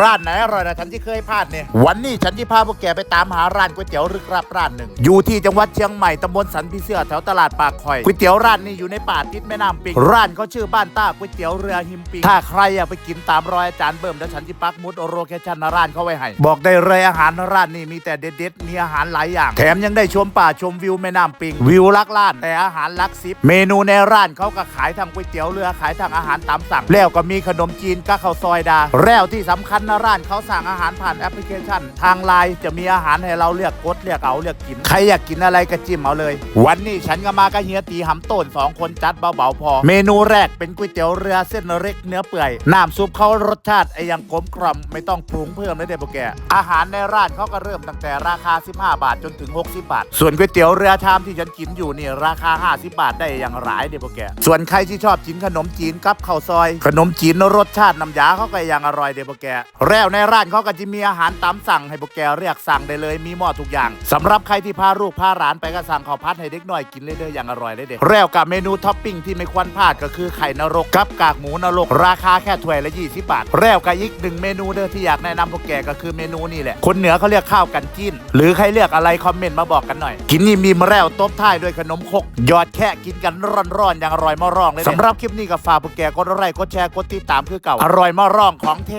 ร้านไหนอร่อยนะฉันที่เคยพลาดเนี่ยวันนี้ฉันที่พาพวกแกไปตามหาร้านก๋วยเตี๋ยวรึกรับร้านหนึ่ง อยู่ที่จังหวัดเชียงใหม่ตำบลสันพิเสือแถวตลาดปากคอยก๋วยเตี๋ยวร้านนี้อยู่ในป่าติดแม่น้ำปิงร้านเขาชื่อบ้านต้าก๋วยเตี๋ยวเรือหิมปิงถ้าใครอยากไปกินตามรอยอาจารย์เบิ่มแล้วฉันที่ปักมุดโรเคชันร้านเขาไว้ให้บอกได้เลยอาหารร้านนี้มีแต่เด็ดๆมีอาหารหลายอย่าง แถมยังได้ชมป่าชมวิวแม่น้ำปิง วิวลักล้านแต่อาหารลักซิบเมนูในร้านเขาก็ขายทั้งก๋วยเตี๋ยวเรือขายทั้งอาหารตามสั่งแล้วก็มีขนมจีนกับข้าวซอยดาแล้วที่สำคัญันะร้านเขาสั่งอาหารผ่านแอปพลิเคชัน ทางไลน์จะมีอาหารให้เราเลือกกดเลือกเอาเลือกกิน ใครอยากกินอะไรก็จิ้มเอาเลย วันนี้ฉันก็มากับเฮียตีหำต้นสองคนจัดเบาๆพอ เมนูแรกเป็นก๋วยเตี๋ยวเรือเส้นเล็กเนื้อเปื่อยน้ำซุปเขารสชาติไอ้ยังกลมกล่อมไม่ต้องปรุงเพิ่มเลยเด็กพวกแกอาหารในร้านเขาก็เริ่มตั้งแต่ราคา 15 บาทจนถึง 60 บาท ส่วนก๋วยเตี๋ยวเรือชามที่ฉันกินอยู่นี่ราคา 50 บาทได้อย่างหลายเด็กพวกแกส่วนใครที่ชอบกินขนมจีนกับข้าวซอย ขนมจีนรสชาติน้ำยาเขาก็ยังอร่อยเด็กพวกแกแล้วในร้านเขาก็จะมีอาหารตามสั่งให้พวกแกเรียกสั่งได้เลยมีหม้อทุกอย่างสำหรับใครที่พาลูกพาหลานไปก็สั่งข้าวพัดให้เด็กน้อยกินเลยเด้ออย่างอร่อยเลยเด็กแล้วกับเมนูท็อปปิ้งที่ไม่ควรพลาดก็คือไข่นรกกับกากหมูนรก ราคาแค่ถ้วยละ20บาทแล้วกับอีกหนึ่งเมนูเด้อที่อยากแนะนำพวกแกก็คือเมนูนี่แหละคนเหนือเขาเรียกข้าวกันจิ้น หรือใครเรียกอะไรคอมเมนต์มาบอกกันหน่อย กินนี่มีมแล้วตบท้ายด้วยขนมครกยอดแค่กินกันร้อนๆอย่างอร่อยมาร่องเลยสำหรับคลิปนี้ก็ฝากพวกแกกดไลค์กดแชร์กดติดตามคือเก่าอร่อยมาร่องของเท